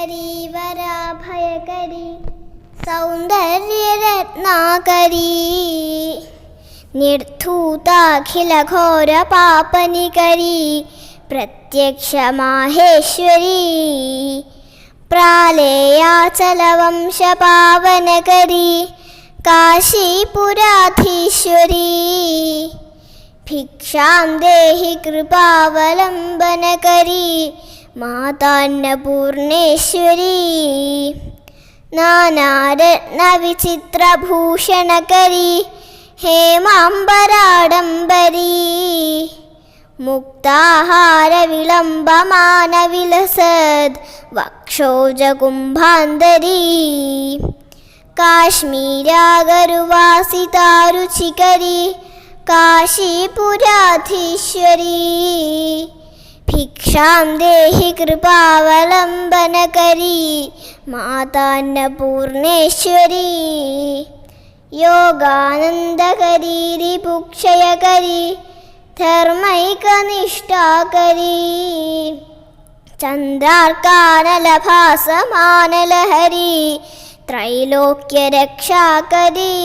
ശങ്കരി വരാഭയകരി സൗന്ദര്യരത്നാകരി നിർധൂതാഖിലഘോരപാപനികരി പ്രത്യക്ഷ മാഹേശ്വരി പ്രാലേയാചലവംശപാവനകരി കാശീപുരാധീശ്വരി ഭിക്ഷാം ദേഹി കൃപാവലംബനകരി മാതാന്നപൂർണേശ്വരീ. നാനാരത്നവിചിത്രഭൂഷണകരീ ഹേമാംബരാഡംബരീ. മുക്താഹാരവിളംബമാനവിലസദ് വക്ഷോജകുംഭാന്തരീ. കാശ്മീരാഗരുവാസിതാരുചികരീ കാശീപുരാധീശ്വരീ. ദേഹി കൃപാവലംബനകരീ മാതാന്നപൂർണേശ്വരീ. യോഗാനന്ദകരീ രിപുക്ഷയകരീ ധർമ്മൈകനിഷ്ഠാകരീ. ചന്ദ്രാർക്കാനലഭാസമാനലഹരി ത്രൈലോക്യരക്ഷാകരീ.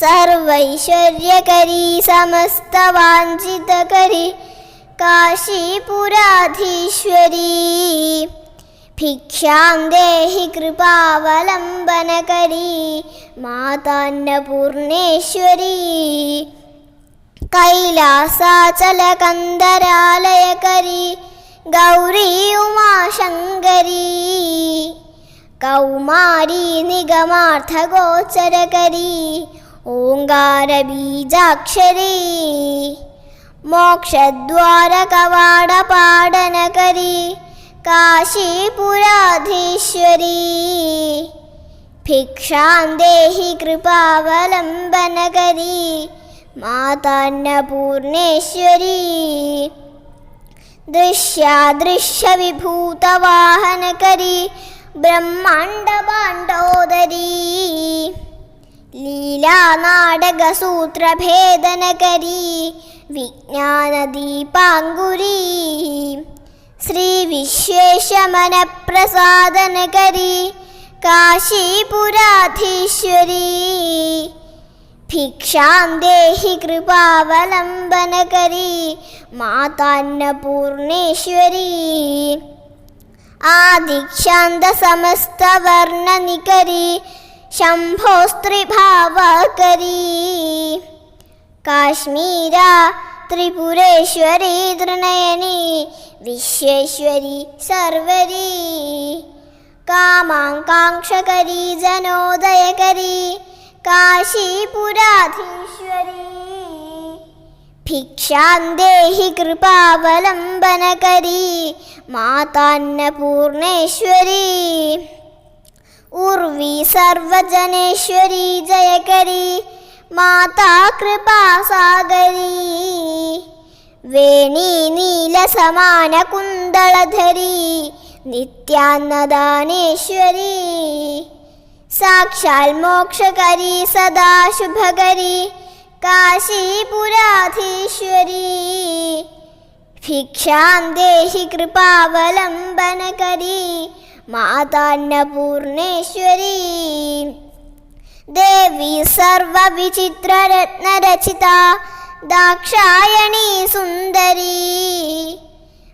സർവൈശ്വര്യകരീ സമസ്തവാഞ്ചിതകരി കാശീപുരാധീശ്വരീ. ഭിക്ഷാം ദേഹി കൃപാവലംബനകരീ. മാതാന്നപൂർണേശ്വരീ. കൈലാസാചലകന്ധരാലയകരീ. ഗൗരീ ഉമാശങ്കരീ കൗമാരീ നിഗമാർത്ഥഗോചരകരീ ഓങ്കാരബീജാക്ഷരീ. മോക്ഷദ്വാരകവാടപാടനകരീ കാശീപുരാധീശ്വരീ. ഭിക്ഷാം ദേഹി കൃപാവലംബനകരീ മാതാന്നപൂർണേശ്വരീ. ദൃശ്യാദൃശ്യവിഭൂതവാഹനകരീ ബ്രഹ്മാണ്ഡപാണ്ഡോദരീ ലീലാനാടകസൂത്രഭേദനകരീ വിജ്ഞാനദീപാങ്കുരീ ശ്രീവിശ്വേശമനപ്രസാദനകരീ കാശീപുരാധീശ്വരീ ഭിക്ഷാം ദേഹി കൃപാവലംബനകരീ മാതാന്നപൂർണേശ്വരീ ആദിക്ഷാന്തസമസ്തവർണനികരീ ശംഭോസ്ത്രിഭാവകരീ കാശ്മീര ത്രിപുരേശ്വരി തൃണയനി വിശ്വേശ്വരി സർവരി. കാമാങ്കാംക്ഷകരീ ജനോദയകരി കാശീപുരാധീശ്വരി. ഭിക്ഷാം കൃപാവലംബനകരി മാതാന്നപൂർണേശ്വരീ. ഉർവി സർവജനേശ്വരി ജയകരീ മാതാ വേണി വേണീ നീലസമാന കുന്തളധരീ. നിത്യാന്നദാനേശ്വരീ. സാക്ഷാൽ മോക്ഷകരി സദാ ശുഭകരീ. കാശീപുരാധീശ്വരീ ഭിക്ഷാം ദേഹി കൃപാവലംബനകരീ. മാതാന്നപൂർണേശ്വരീ. ദേവി സർവവിചിത്രരത്നരചിത ദാക്ഷായണീ സുന്ദരീ.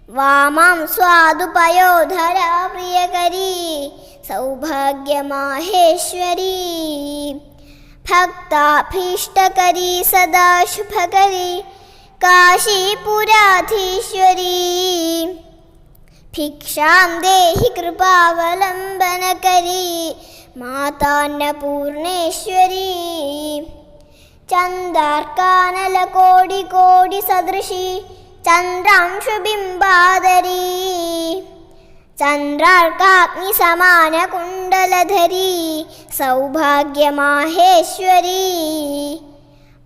വാമം സ്വാദുപയോധര പ്രിയകരീ സൗഭാഗ്യമാഹേശ്വരീ. ഭക്താഭീഷ്ടകരീ സദാശുഭകരീ കാശീപുരാധീശ്വരീ. ഭിക്ഷാം ദേഹി കൃപാവലംബനകരീ മാതാന്നപൂർണേശ്വരീ. ചന്ദാർക്കാനലകോടി കോടി സദൃശി ചന്ദ്രാംശുബിംബാദരീ. ചന്ദ്രാർക്കാഗ്നി സമാന കുണ്ടലധരീ സൗഭാഗ്യമാഹേശ്വരീ.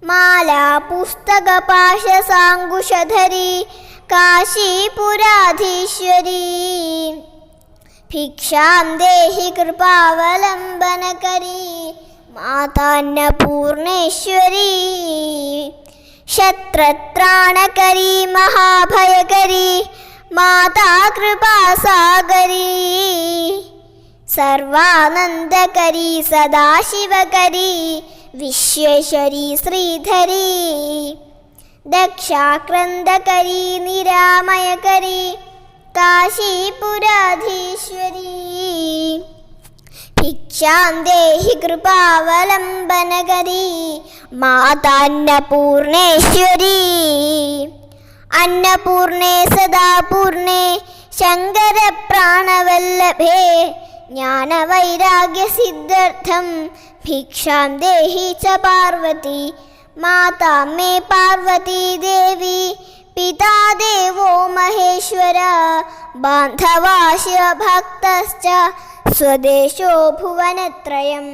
മാലാ പുസ്തകപാശസാങ്കുശധരീ കാശീപുരാധീശ്വരീ. ഭിക്ഷാം ദേഹി കൃപാവലംബനകരീ മാതാന്നപൂർണേശ്വരീ. ശത്രത്രാണകരീ മഹാഭയകരീ മാതാ കൃപാസാഗരീ സർവാനന്ദകരി സദാശിവകരി വിശ്വേശ്വരി ശ്രീധരി. ദക്ഷാക്രന്ദകരി നിരാമയകരി കാശീപുരാധീശ്വരി ഭിക്ഷാം ദേഹി കൃപാവലംബനകരി. മാതാന്നപൂർണേശ്വരീ. അന്നപൂർണേ സദാപൂർണേ. ശങ്കര പ്രാണവല്ലഭേ ജ്ഞാനവൈരാഗ്യസിദ്ധ്യർത്ഥം ഭിക്ഷാം ദേഹി ച പാർവതി. മാതാ മേ പാർവതി ദേവി പിതാ ദേവോ മഹേശ്വര. ബാന്ധവാ भक्तश्च സ്വദേശോ ഭുവനത്രയം